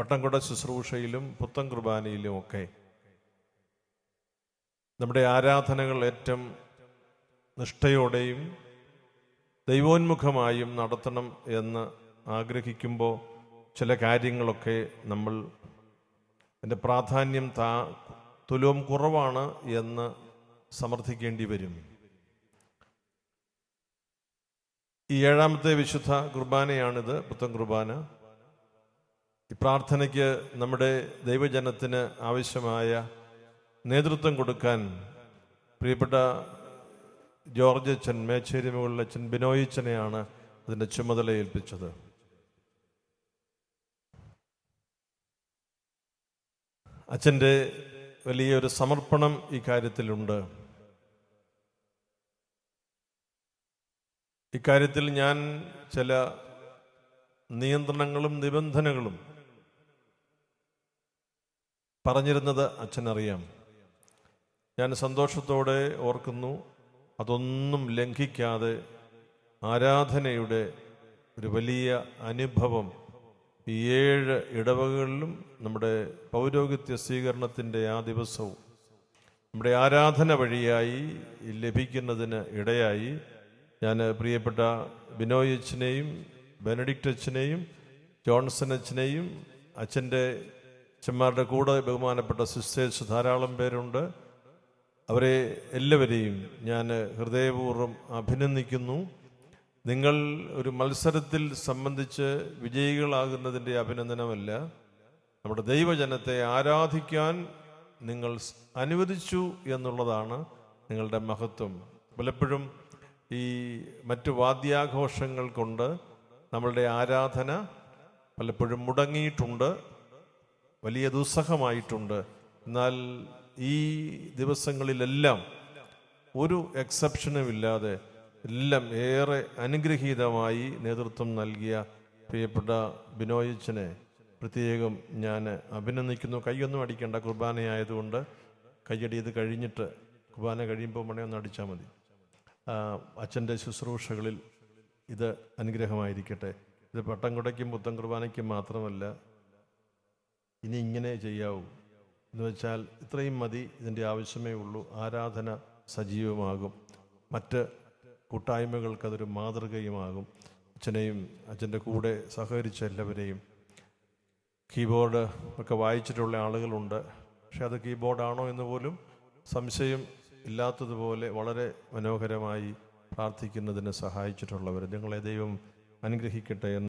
പട്ടംകുട ശുശ്രൂഷയിലും പുത്തൻ കുർബാനയിലും ഒക്കെ നമ്മുടെ ആരാധനകൾ ഏറ്റവും നിഷ്ഠയോടെയും ദൈവോന്മുഖമായും നടത്തണം എന്ന് ആഗ്രഹിക്കുമ്പോൾ ചില കാര്യങ്ങളൊക്കെ നമ്മൾ എന്റെ പ്രാധാന്യം താ തുലവും കുറവാണ് എന്ന് സമർത്ഥിക്കേണ്ടി വരും. ഈ ഏഴാമത്തെ വിശുദ്ധ കുർബാനയാണിത് പുത്തൻ കുർബാന. പ്രാർത്ഥനയ്ക്ക് നമ്മുടെ ദൈവജനത്തിന് ആവശ്യമായ നേതൃത്വം കൊടുക്കാൻ പ്രിയപ്പെട്ട ജോർജ് അച്ഛൻ മേച്ചേരി മുകളിൽ അച്ഛൻ ബിനോയ് അച്ഛനെയാണ് അതിന്റെ ചുമതല ഏൽപ്പിച്ചത്. അച്ഛന്റെ വലിയൊരു സമർപ്പണം ഈ കാര്യത്തിലുണ്ട്. ഇക്കാര്യത്തിൽ ഞാൻ ചില നിയന്ത്രണങ്ങളും നിബന്ധനകളും പറഞ്ഞിരുന്നത് അച്ഛനറിയാം. ഞാൻ സന്തോഷത്തോടെ ഓർക്കുന്നു അതൊന്നും ലംഘിക്കാതെ ആരാധനയുടെ ഒരു വലിയ അനുഭവം ഈ ഏഴ് ഇടവകളിലും നമ്മുടെ പൗരോഹിത്യ സ്വീകരണത്തിന്റെ ആ ദിവസവും നമ്മുടെ ആരാധന വഴിയായി ലഭിക്കുന്നതിന് ഇടയായി ഞാൻ പ്രിയപ്പെട്ട ബിനോയ് അച്ഛനെയും ബെനഡിക്റ്റ് അച്ഛനെയും ജോൺസൺ അച്ഛനെയും അച്ഛന്റെ അച്ഛന്മാരുടെ കൂടെ ബഹുമാനപ്പെട്ട സിസ്റ്റേഴ്സ് ധാരാളം പേരുണ്ട്. അവരെ എല്ലാവരെയും ഞാൻ ഹൃദയപൂർവം അഭിനന്ദിക്കുന്നു. നിങ്ങൾ ഒരു മത്സരത്തിൽ സംബന്ധിച്ച് വിജയികളാകുന്നതിന്റെ അഭിനന്ദനമല്ല. നമ്മുടെ ദൈവജനത്തെ ആരാധിക്കാൻ നിങ്ങൾ അനുവദിച്ചു എന്നുള്ളതാണ് നിങ്ങളുടെ മഹത്വം. പലപ്പോഴും ഈ മറ്റു വാദ്യാഘോഷങ്ങൾ കൊണ്ട് നമ്മളുടെ ആരാധന പലപ്പോഴും മുടങ്ങിയിട്ടുണ്ട്. വലിയ ദുസ്സഹമായിട്ടുണ്ട്. എന്നാൽ ഈ ദിവസങ്ങളിലെല്ലാം ഒരു എക്സെപ്ഷനും ഇല്ലാതെ എല്ലാം ഏറെ അനുഗ്രഹീതമായി നേതൃത്വം നൽകിയ പ്രിയപ്പെട്ട ബിനോയിച്ചനെ പ്രത്യേകം ഞാൻ അഭിനന്ദിക്കുന്നു. കൈയൊന്നും അടിക്കേണ്ട കുർബാനയായതുകൊണ്ട് കയ്യടി ഇത് കഴിഞ്ഞിട്ട് കുർബാന കഴിയുമ്പോൾ മണി ഒന്ന് അടിച്ചാൽ മതി. അച്ഛന്റെ ശുശ്രൂഷകളിൽ ഇത് അനുഗ്രഹമായിരിക്കട്ടെ. ഇത് പട്ടം പട്ടംകുടയ്ക്കും പുത്തൻ കുർബാനയ്ക്കും മാത്രമല്ല ഇനി ഇങ്ങനെ ചെയ്യാവൂ. എന്ന് വെച്ചാൽ ഇത്രയും മതി ഇതിന്റെ ആവശ്യമേ ഉള്ളൂ. ആരാധന സജീവമാകും. മറ്റ് കൂട്ടായ്മകൾക്കതൊരു മാതൃകയുമാകും. അച്ഛനെയും അച്ഛന്റെ കൂടെ സഹകരിച്ച എല്ലാവരെയും. കീബോർഡ് ഒക്കെ വായിച്ചിട്ടുള്ള ആളുകളുണ്ട്. പക്ഷെ അത് കീബോർഡാണോ എന്ന് പോലും സംശയം ഇല്ലാത്തതുപോലെ വളരെ മനോഹരമായി പ്രാർത്ഥിക്കുന്നതിന് സഹായിച്ചിട്ടുള്ളവർ. നിങ്ങളെ ദൈവം അനുഗ്രഹിക്കട്ടെ എന്ന്